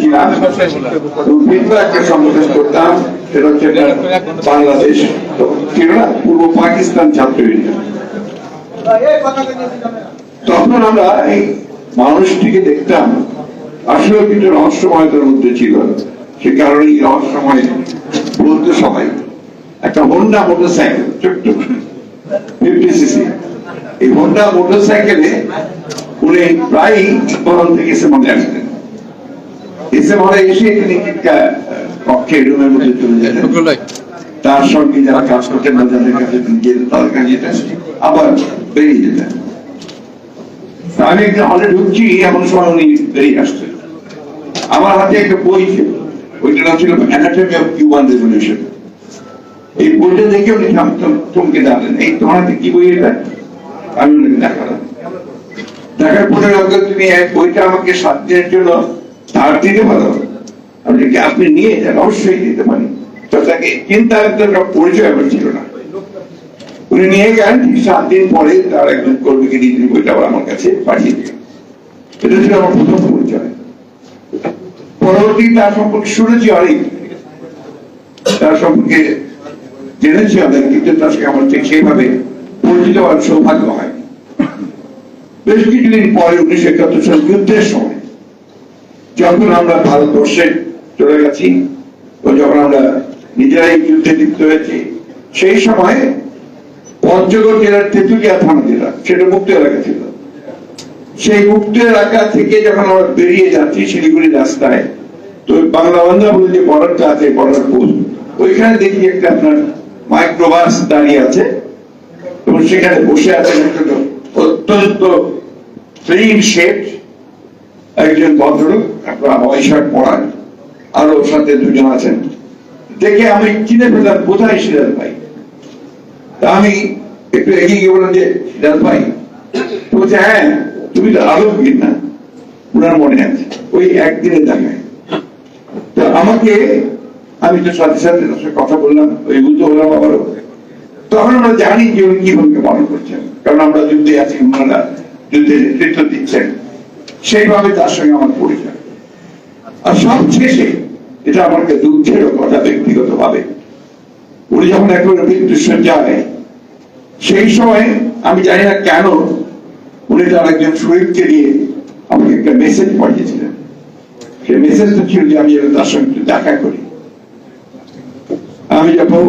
ছিলাম। করতাম বাংলাদেশ। পূর্ব পাকিস্তান ছাত্র তখন আমরা এই মানুষটিকে দেখতাম, আসলে কিছু রহস্যময়তার মধ্যে ছিল। সে কারণে এই রহস্যময় বলতে সবাই, একটা হোন্ডা মোটর সাইকেল ছোট্ট ফিফটি সিসি এই সাইকেলে উনি প্রায় ইকবাল থেকে এসে মনে আসতেন। এসে মনে এসে তিনি কক্ষে রুমের মধ্যে চলে যেতেন তার সঙ্গে যারা কাজ করতেন না যাদের কাছে তিনি যেতেন তাদের কাছে যেতেন আবার বেরিয়ে যেতেন। আমি একটা হলে ঢুকছি এমন সময় উনি বেরিয়ে আসছেন আমার হাতে একটা বই ছিল। ওইটার নাম ছিল অ্যানাটমি অফ কিউবান রেভলিউশন এই বইটা দেখে উনি চমকে দাঁড়ালেন। এই তোমার কি বই এটা? আমি ওনাকে দেখালাম দেখার তুমি বইটা আমাকে সাত দিনের জন্য দিতে পারো। আপনি নিয়ে যান, অবশ্যই দিতে তো তাকে পরিচয় আমার ছিল না। উনি নিয়ে গেলেন সাত দিন পরে তার একজন কর্মীকে তিনি বইটা আমার কাছে পাঠিয়ে দিলেন। এটা ছিল আমার প্রথম পরিচয়। পরবর্তী তার সম্পর্কে শুনেছি অনেক। তার সম্পর্কে জেনেছি অনেক, কিন্তু তার সঙ্গে আমার ঠিক সেইভাবে পরিচিত হওয়ার সৌভাগ্য হয়। বেশ কিছুদিন পরে উনিশশো একাত্তর সাল যুদ্ধের সময় যখন আমরা ভারতবর্ষে চলে গেছি ও যখন আমরা নিজেরাই যুদ্ধে লিপ্ত হয়েছি, সেই সময় পঞ্চগড় জেলার তেঁতুলিয়া থানা জেলা সেটা মুক্ত এলাকা ছিল। সেই মুক্ত এলাকা থেকে যখন আমরা বেরিয়ে যাচ্ছি শিলিগুড়ি রাস্তায়, তো বাংলা বান্ধা বলে যে বর্ডারটা আছে বর্ডার পোস্ট ওইখানে দেখি একটা আপনার মাইক্রোবাস দাঁড়িয়ে আছে এবং সেখানে বসে আছেন একজন অত্যন্ত ক্লিন শেপ একজন ভদ্রলোক, আপনার হাওয়াই শার্ট পরান, আর ওর সাথে দুজন আছেন। দেখে আমি চিনে ফেললাম, কোথায় সিরাজ ভাই? তা আমি একটু এগিয়ে গিয়ে বললাম যে সিরাজ ভাই বলছে হ্যাঁ তুমি তো আলমগীর না। ওনার মনে আছে, ওই একদিনে দেখায় তো আমাকে, আমি তো সাথে সাথে তার সাথে কথা বললাম, ওই বুঝতে হলাম আবারও। তখন আমরা জানি যে উনি কি ভূমিকা পালন করছেন, কারণ আমরা যুদ্ধে আছি ওনারা নেতৃত্ব দিচ্ছেন, সেইভাবে তার সঙ্গে আমার পরিচয়। আর সব শেষে এটা আমাকে কাছে দুঃখের কথা ব্যক্তিগত ভাবে উনি যখন একেবারে মৃত্যুর সজ্জায় সেই সময় আমি জানি না কেন উনি তার একজন শহীদকে নিয়ে আমাকে একটা মেসেজ পাঠিয়েছিলেন। সেই মেসেজটা ছিল যে আমি যেন তার সঙ্গে দেখা করি। আমি যখন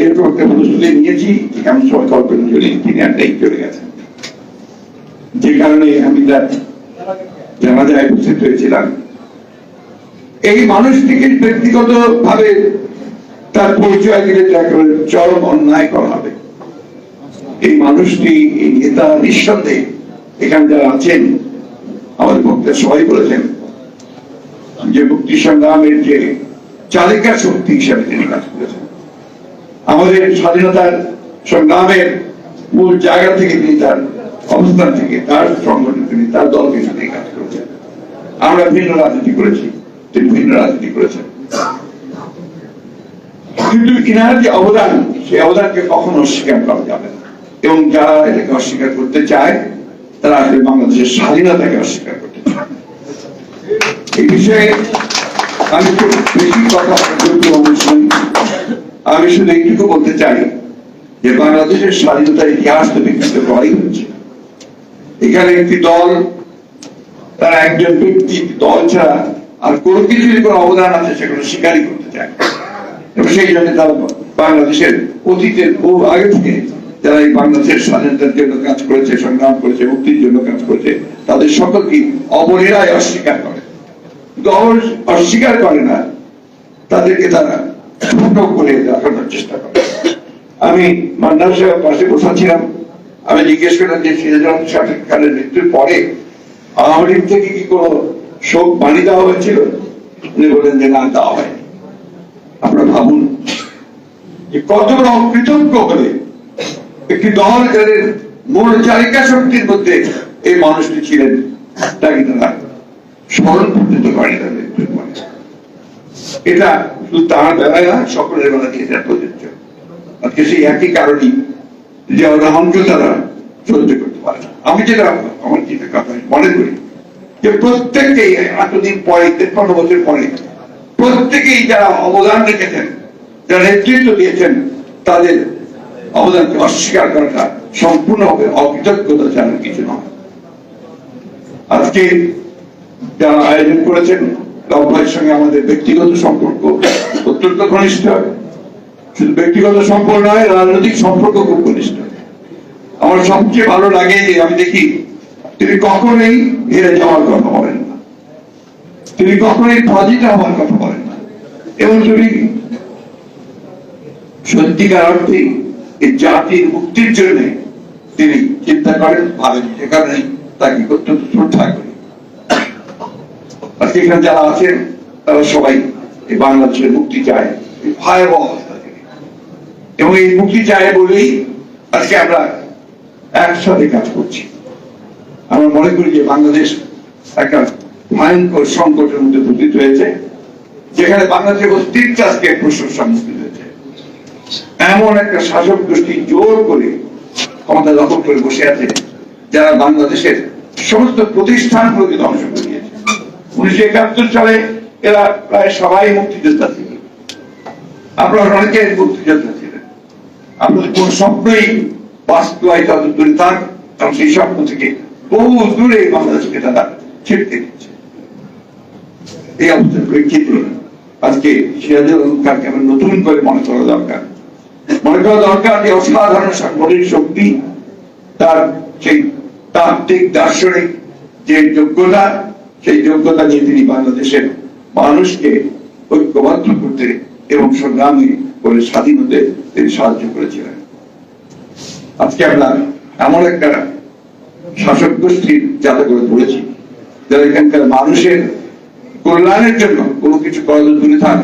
এরকম একটা প্রস্তুতি নিয়েছি, এমন সময় কল্পনা তিনি একটাই চলে গেছেন। যে কারণে আমি তার জানাজায় উপস্থিত হয়েছিলাম। এই মানুষটিকে ব্যক্তিগত ভাবে তার পরিচয় দিলে চরম অন্যায় করা হবে। এই মানুষটি, এই নেতা নিঃসন্দেহে এখানে যারা আছেন, আমাদের বক্তা সবাই বলেছেন যে মুক্তি সংগ্রামের যে চালিকা শক্তি হিসাবে তিনি কাজ করেছেন। আমাদের স্বাধীনতার সংগ্রামের মূল জায়গা থেকে তিনি তার অবস্থান থেকে, তার সংগঠন তিনি তার দলকে সাথে কাজ করেছেন আমরা ভিন্ন রাজনীতি করেছি, তিনি ভিন্ন রাজনীতি করেছেন। কিন্তু ইনার যে অবদান, সেই অবদানকে কখনো অস্বীকার করা যাবে না। এবং যারা এটাকে অস্বীকার করতে চায়, তারা আসলে বাংলাদেশের স্বাধীনতাকে অস্বীকার করতে এই বিষয়ে আমি খুব বেশি কথা অনুষ্ঠান আমি শুধু এইটুকু বলতে চাই যে বাংলাদেশের স্বাধীনতার ইতিহাস তো বিকৃত করাই হচ্ছে। এখানে একটি দল, তারা একজন ব্যক্তি দল ছাড়া আর কোনো কিছু কোনো অবদান আছে সেগুলো স্বীকারই করতে চায় সেই জন্য তারা বাংলাদেশের অতীতের বহু আগে থেকে যারা এই বাংলাদেশের স্বাধীনতার জন্য কাজ করেছে, সংগ্রাম করেছে, মুক্তির জন্য কাজ করেছে, তাদের সকলকে অবহেলায় অস্বীকার করে। অস্বীকার করে না, তাদেরকে তারা ছোট করে দেখানোর চেষ্টা করে। আমি মান্নার সাহেব পাশে বসাছিলাম আমি জিজ্ঞেস করলাম যে সিরাজুল সাহেব খানের মৃত্যুর পরে আওয়ামী থেকে কি কোনো শোক বাণী দেওয়া হয়েছিল? উনি বলেন যে না, দেওয়া হয় আপনারা ভাবুন যে কত বড় অকৃতজ্ঞ হলে একটি দল যাদের মূল চালিকা শক্তির মধ্যে এই মানুষটি ছিলেন তাকে তারা স্মরণ পর্যন্ত করে না এটা শুধু তার বেলায় না সকলের বেলায় এটা প্রযোজ্য। সেই একই কারণই যে রহমকে তারা সহ্য করতে পারে না। আমি যেটা আমার যেটা কথা মনে করি যে প্রত্যেককেই এতদিন পরে, তেপ্পান্ন বছর পরে, প্রত্যেকেই যারা অবদান রেখেছেন, যারা নেতৃত্ব দিয়েছেন, তাদের অবদানকে অস্বীকার করাটা সম্পূর্ণভাবে অকৃতজ্ঞতা জানার কিছু নয়। আজকে যারা আয়োজন করেছেন রব সঙ্গে আমাদের ব্যক্তিগত সম্পর্ক অত্যন্ত ঘনিষ্ঠ। শুধু ব্যক্তিগত সম্পর্ক নয়, রাজনৈতিক সম্পর্ক খুব ঘনিষ্ঠ। আমার সবচেয়ে ভালো লাগে যে আমি দেখি, তিনি কখনোই হেরে যাওয়ার কথা বলেন না। তিনি কখনোই পরাজিত হওয়ার কথা বলেন না। এবং তিনি সত্যিকার অর্থে এই জাতির মুক্তির জন্য তিনি চিন্তা করেন, ভাবেন, যে কারণে তাকে অত্যন্ত শ্রদ্ধা করি। আজকে এখানে যারা আছেন, তারা সবাই এই বাংলাদেশের মুক্তি চায়। ভয়াবহ এবং এই মুক্তি চায় বলেই আজকে আমরা একসাথে কাজ করছি। আমরা মনে করি যে বাংলাদেশ একটা ভয়ঙ্কর সংকটের মধ্যে পতিত হয়েছে, যেখানে বাংলাদেশের অস্তিত্ব আজকে প্রশ্নের সম্মুখীন হয়েছে। এমন একটা শাসক গোষ্ঠী জোর করে ক্ষমতা দখল করে বসে আছে, যারা বাংলাদেশের সমস্ত প্রতিষ্ঠানগুলোকে ধ্বংস করে দিয়েছে। উনিশশো একাত্তর সালে এরা প্রায় সবাই মুক্তিযোদ্ধা ছিল। আপনারা অনেকে মুক্তিযোদ্ধা ছিলেন। আপনাদের কোন স্বপ্নই বাস্তবায়িত হতে দূরে থাক, কারণ সেই স্বপ্ন থেকে বহু দূরে বাংলাদেশকে তারা ছিটকে দিচ্ছে এই অবস্থার প্রেক্ষিতে আজকে নতুন করে মনে করা দরকার। মনে করা দরকার যে অসাধারণ সাংগঠনিক শক্তি, তার সেই তাত্ত্বিক দার্শনিক যে যোগ্যতা, সেই যোগ্যতা নিয়ে তিনি বাংলাদেশের মানুষকে ঐক্যবদ্ধ করতে এবং সংগ্রামী করে স্বাধীন হতে তিনি সাহায্য করেছিলেন। আজকে আমরা এমন একটা শাসক গোষ্ঠীর যাতে করে পড়েছি যারা এখানকার মানুষের কল্যাণের জন্য কোনো কিছু করা দূরে থাক,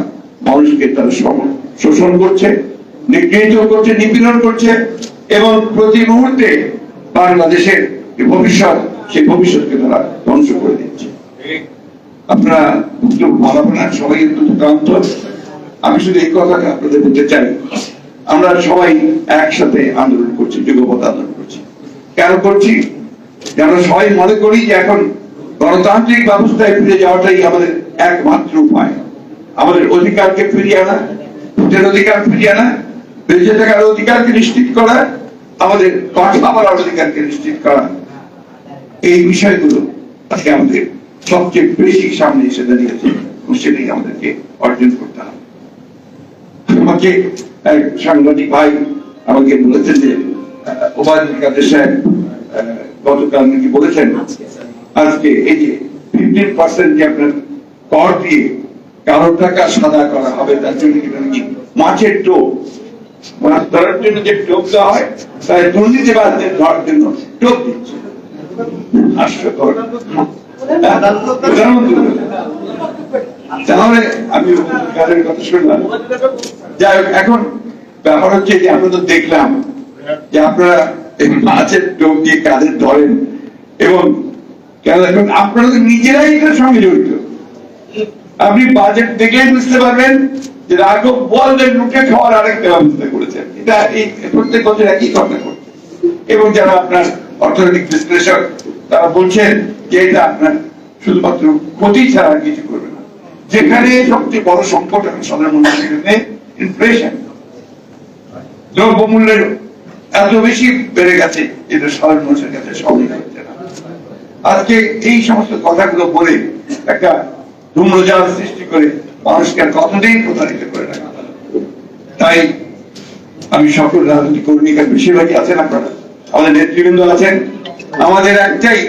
মানুষকে তারা শোষণ করছে, নিগৃহীত করছে, নিপীড়ন করছে এবং প্রতি মুহূর্তে বাংলাদেশের ভবিষ্যৎ, সেই ভবিষ্যৎকে তারা ধ্বংস করে দিচ্ছে। আপনারা ভালো সবাই ক্লান্ত। আমি শুধু এই কথাটা আপনাদের বলতে চাই আমরা সবাই একসাথে আন্দোলন করছি যুগপথ আন্দোলন করছি। কেন করছি? আমরা সবাই মনে করি যে এখন গণতান্ত্রিক ব্যবস্থায় ফিরে যাওয়াটাই আমাদের একমাত্র উপায়। আমাদের অধিকারকে ফিরিয়ে আনা, ভোটের অধিকার ফিরিয়ে আনা, বেঁচে থাকার অধিকারকে নিশ্চিত করা, আমাদের কথা বলার অধিকারকে নিশ্চিত করা। এই বিষয়গুলো আজকে আমাদের সবচেয়ে বেশি সামনে এসে দাঁড়িয়েছে সেটাই আমাদেরকে অর্জন করতে এক সাংবাদিক ভাই আমাকে বলেছেন যে ওবায়দুল কাদের সাহেব গতকাল নাকি বলেছেন আজকে এই যে ফিফটিন পার্সেন্ট যে আপনার কর দিয়ে কারও টাকা সাদা করা হবে তার জন্য কিন্তু নাকি মাছের টোপ? মাছ ধরার জন্য যে টোপ দেওয়া হয় তাই দুর্নীতিবাদদের ধরার জন্য টোপ দিচ্ছে। হাস্যকর। প্রধানমন্ত্রী। তাহলে আমি কাদের কথা শুনলাম। যাই হোক, এখন ব্যাপার হচ্ছে যে আমরা তো দেখলাম যে আপনারা এই মাছের টোপ দিয়ে কাদের ধরেন এবং এখন আপনারা তো নিজেরাই এটার সঙ্গে জড়িত। আপনি বাজেট দেখলেই বুঝতে পারবেন যে রাঘব বলবেন লুটে খাওয়ার আরেকটা ব্যবস্থা করেছেন। এটা এই প্রত্যেক বছর একই ঘটনা করছে এবং যারা আপনার অর্থনৈতিক বিশ্লেষক, তারা বলছেন যে এটা আপনার শুধুমাত্র ক্ষতি ছাড়া কিছু করবে যেখানে সবচেয়ে বড় সংকট এখন সাধারণ ইনফ্লেশন দ্রব্যমূল্যের এত বেশি বেড়ে গেছে যেটা সাধারণ মানুষের কাছে সহজ আজকে এই সমস্ত কথাগুলো বলে একটা ধূম্রজাল সৃষ্টি করে মানুষকে আর কতদিন প্রতারিত করে রাখা তাই আমি সকল রাজনৈতিক কর্মী এখানে বেশিরভাগই আছেন আপনারা। আমাদের নেতৃবৃন্দ আছেন। আমাদের একটাই,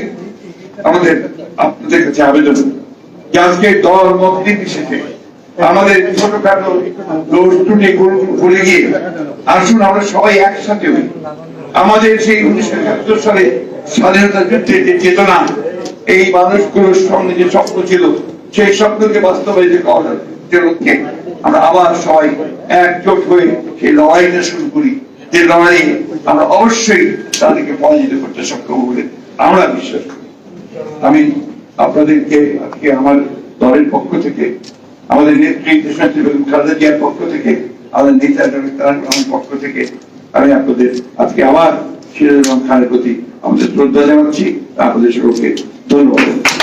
আমাদের আপনাদের কাছে আবেদন। আজকে দল মত নির্বিশেষে আমাদের ছোটখাটো দোষ ত্রুটি করে গিয়ে আসুন, আমরা সবাই একসাথে হই। আমাদের সেই উনিশশো একাত্তর সালে স্বাধীনতা যুদ্ধের যে চেতনা, এই মানুষগুলোর সঙ্গে যে স্বপ্ন ছিল, সেই স্বপ্নকে বাস্তবায়িত করার যে লক্ষ্যে আমরা আবার সবাই একজোট হয়ে সেই লড়াইটা শুরু করি। যে লড়াই আমরা অবশ্যই তাদেরকে পরাজিত করতে সক্ষম বলে আমরা বিশ্বাস করি। আমি আপনাদেরকে আজকে আমার দলের পক্ষ থেকে, আমাদের নেত্রী খালেদা জিয়ার পক্ষ থেকে, আমাদের নেতা পক্ষ থেকে আমি আপনাদের আজকে আবার সিরাজুল খানের প্রতি আমাদের শ্রদ্ধা জানাচ্ছি। আপনাদের সকলকে ধন্যবাদ।